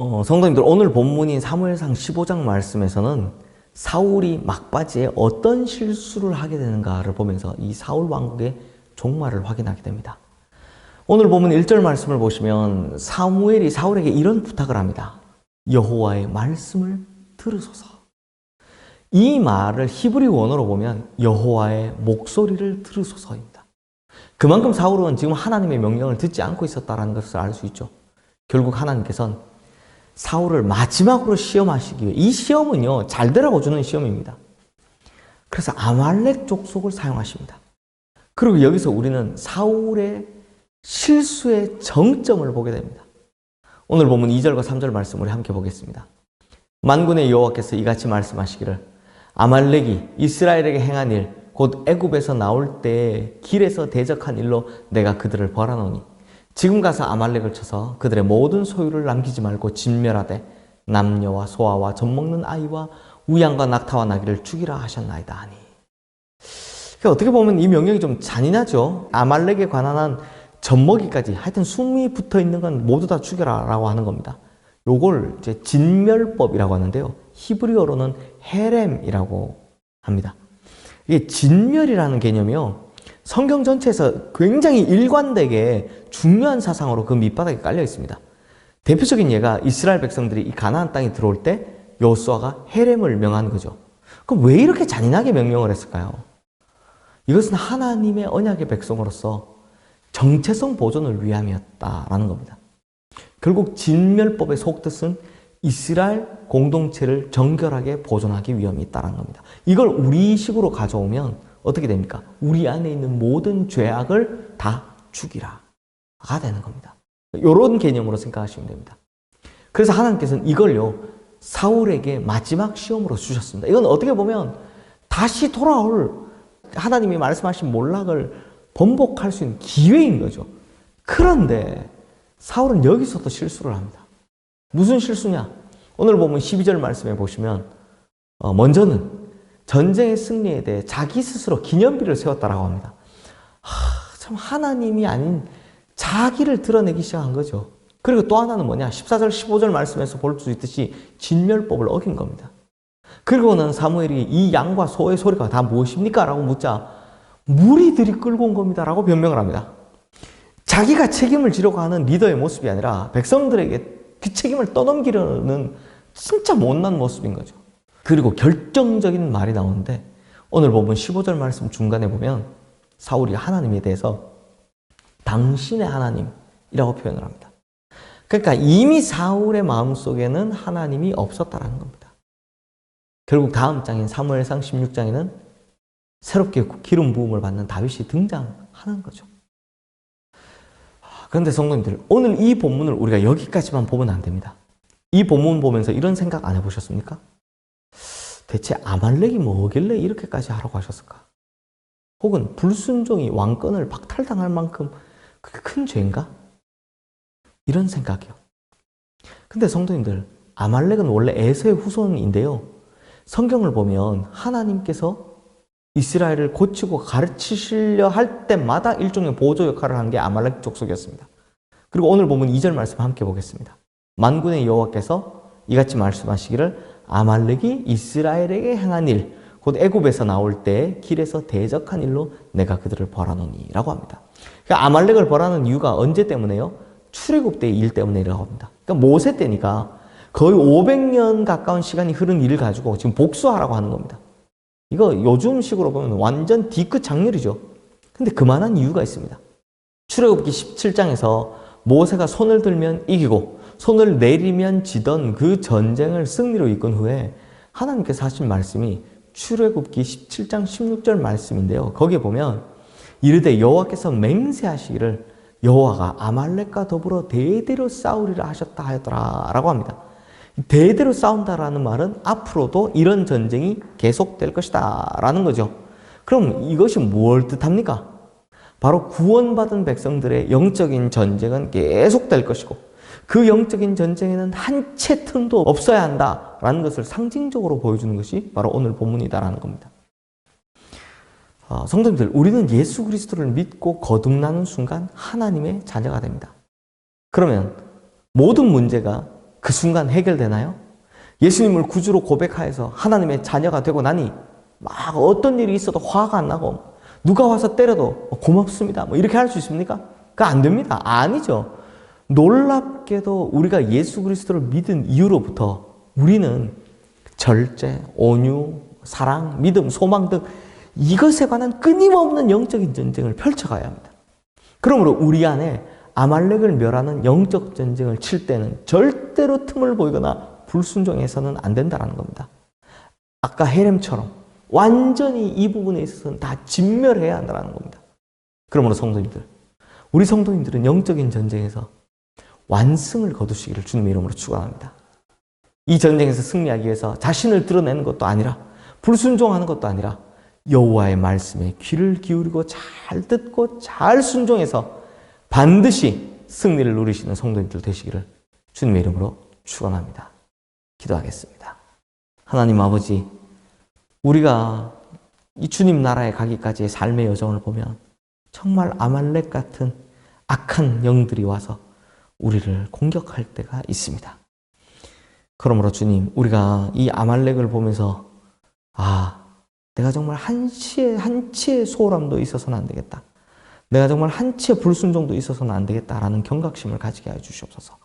어, 성도님들 오늘 본문인 사무엘상 15장 말씀에서는 사울이 막바지에 어떤 실수를 하게 되는가를 보면서 이 사울 왕국의 종말을 확인하게 됩니다. 오늘 보면 1절 말씀을 보시면 사무엘이 사울에게 이런 부탁을 합니다. 여호와의 말씀을 들으소서. 이 말을 히브리 원어로 보면 여호와의 목소리를 들으소서입니다. 그만큼 사울은 지금 하나님의 명령을 듣지 않고 있었다는 것을 알 수 있죠. 결국 하나님께서는 사울을 마지막으로 시험하시기 위해 이 시험은요 잘 되라고 주는 시험입니다. 그래서 아말렉 족속을 사용하십니다. 그리고 여기서 우리는 사울의 실수의 정점을 보게 됩니다. 오늘 보면 2절과 3절 말씀을 함께 보겠습니다. 만군의 여호와께서 이같이 말씀하시기를 아말렉이 이스라엘에게 행한 일, 곧 애굽에서 나올 때 길에서 대적한 일로 내가 그들을 벌하노니 지금 가서 아말렉을 쳐서 그들의 모든 소유를 남기지 말고 진멸하되 남녀와 소아와 젖먹는 아이와 우양과 낙타와 나귀를 죽이라 하셨나이다 하니 그러니까 어떻게 보면 이 명령이 좀 잔인하죠. 아말렉에 관한 한 젖먹이까지 하여튼 숨이 붙어 있는 건 모두 다 죽여라 라고 하는 겁니다. 요걸 이제 진멸법이라고 하는데요. 히브리어로는 헤렘이라고 합니다. 이게 진멸이라는 개념이요. 성경 전체에서 굉장히 일관되게 중요한 사상으로 그 밑바닥에 깔려 있습니다. 대표적인 예가 이스라엘 백성들이 이 가나안 땅에 들어올 때 여호수아가 헤렘을 명한 거죠. 그럼 왜 이렇게 잔인하게 명령을 했을까요? 이것은 하나님의 언약의 백성으로서 정체성 보존을 위함이었다라는 겁니다. 결국 진멸법의 속뜻은 이스라엘 공동체를 정결하게 보존하기 위함이 있다는 겁니다. 이걸 우리식으로 가져오면 어떻게 됩니까? 우리 안에 있는 모든 죄악을 다 죽이라. 가 되는 겁니다. 이런 개념으로 생각하시면 됩니다. 그래서 하나님께서는 이걸요, 사울에게 마지막 시험으로 주셨습니다. 이건 어떻게 보면 다시 돌아올 하나님이 말씀하신 몰락을 번복할 수 있는 기회인 거죠. 그런데 사울은 여기서도 실수를 합니다. 무슨 실수냐? 오늘 보면 12절 말씀에 보시면 어, 먼저는 전쟁의 승리에 대해 자기 스스로 기념비를 세웠다라고 합니다. 하, 참 하나님이 아닌 자기를 드러내기 시작한 거죠. 그리고 또 하나는 뭐냐? 14절, 15절 말씀에서 볼 수 있듯이 진멸법을 어긴 겁니다. 그리고는 사무엘이 이 양과 소의 소리가 다 무엇입니까? 라고 묻자 무리들이 끌고 온 겁니다. 라고 변명을 합니다. 자기가 책임을 지려고 하는 리더의 모습이 아니라 백성들에게 그 책임을 떠넘기려는 진짜 못난 모습인 거죠. 그리고 결정적인 말이 나오는데 오늘 보면 15절 말씀 중간에 보면 사울이 하나님에 대해서 당신의 하나님이라고 표현을 합니다. 그러니까 이미 사울의 마음속에는 하나님이 없었다라는 겁니다. 결국 다음 장인 사무엘상 16장에는 새롭게 기름 부음을 받는 다윗이 등장하는 거죠. 그런데 성도님들, 오늘 이 본문을 우리가 여기까지만 보면 안 됩니다. 이 본문 보면서 이런 생각 안 해보셨습니까? 대체 아말렉이 뭐길래 이렇게까지 하라고 하셨을까? 혹은 불순종이 왕권을 박탈당할 만큼 그게 큰 죄인가? 이런 생각이요. 근데 성도님들, 아말렉은 원래 에서의 후손인데요. 성경을 보면 하나님께서 이스라엘을 고치고 가르치시려 할 때마다 일종의 보조 역할을 한 게 아말렉 족속이었습니다. 그리고 오늘 보면 2절 말씀 함께 보겠습니다. 만군의 여호와께서 이같이 말씀하시기를 아말렉이 이스라엘에게 행한 일, 곧 애굽에서 나올 때 길에서 대적한 일로 내가 그들을 벌하노니라고 합니다. 그러니까 아말렉을 벌하는 이유가 언제 때문에요? 출애굽 때 일 때문이라고 합니다. 그러니까 모세 때니까 거의 500년 가까운 시간이 흐른 일을 가지고 지금 복수하라고 하는 겁니다. 이거 요즘 식으로 보면 완전 뒤끝 장렬이죠. 근데 그만한 이유가 있습니다. 출애굽기 17장에서 모세가 손을 들면 이기고 손을 내리면 지던 그 전쟁을 승리로 이끈 후에 하나님께서 하신 말씀이 출애굽기 17장 16절 말씀인데요. 거기에 보면 이르되 여호와께서 맹세하시기를 여호와가 아말렉과 더불어 대대로 싸우리라 하셨다 하였더라라고 합니다. 대대로 싸운다라는 말은 앞으로도 이런 전쟁이 계속될 것이다 라는 거죠. 그럼 이것이 뭘 뜻합니까? 바로 구원받은 백성들의 영적인 전쟁은 계속될 것이고 그 영적인 전쟁에는 한 채 틈도 없어야 한다라는 것을 상징적으로 보여주는 것이 바로 오늘 본문이다라는 겁니다. 어, 성도님들, 우리는 예수 그리스도를 믿고 거듭나는 순간 하나님의 자녀가 됩니다. 그러면 모든 문제가 그 순간 해결되나요? 예수님을 구주로 고백하여서 하나님의 자녀가 되고 나니 막 어떤 일이 있어도 화가 안 나고 누가 와서 때려도 고맙습니다. 뭐 이렇게 할 수 있습니까? 그 안 됩니다. 아니죠. 놀랍게도 우리가 예수 그리스도를 믿은 이후로부터 우리는 절제, 온유, 사랑, 믿음, 소망 등 이것에 관한 끊임없는 영적인 전쟁을 펼쳐가야 합니다. 그러므로 우리 안에 아말렉을 멸하는 영적 전쟁을 칠 때는 절대로 틈을 보이거나 불순종해서는 안 된다는 겁니다. 아까 헤렘처럼 완전히 이 부분에 있어서는 다 진멸해야 한다는 겁니다. 그러므로 성도님들, 우리 성도님들은 영적인 전쟁에서 완승을 거두시기를 주님의 이름으로 축원합니다. 이 전쟁에서 승리하기 위해서 자신을 드러내는 것도 아니라 불순종하는 것도 아니라 여호와의 말씀에 귀를 기울이고 잘 듣고 잘 순종해서 반드시 승리를 누리시는 성도님들 되시기를 주님의 이름으로 축원합니다. 기도하겠습니다. 하나님 아버지, 우리가 이 주님 나라에 가기까지의 삶의 여정을 보면 정말 아말렉 같은 악한 영들이 와서 우리를 공격할 때가 있습니다. 그러므로 주님, 우리가 이 아말렉을 보면서 아, 내가 정말 한치의 한치의 소홀함도 있어서는 안 되겠다. 내가 정말 한치의 불순종도 있어서는 안 되겠다라는 경각심을 가지게 해 주시옵소서.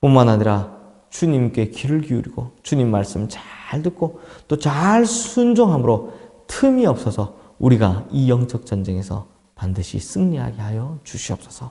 뿐만 아니라 주님께 귀를 기울이고 주님 말씀 잘 듣고 또 잘 순종함으로 틈이 없어서 우리가 이 영적 전쟁에서 반드시 승리하게 하여 주시옵소서.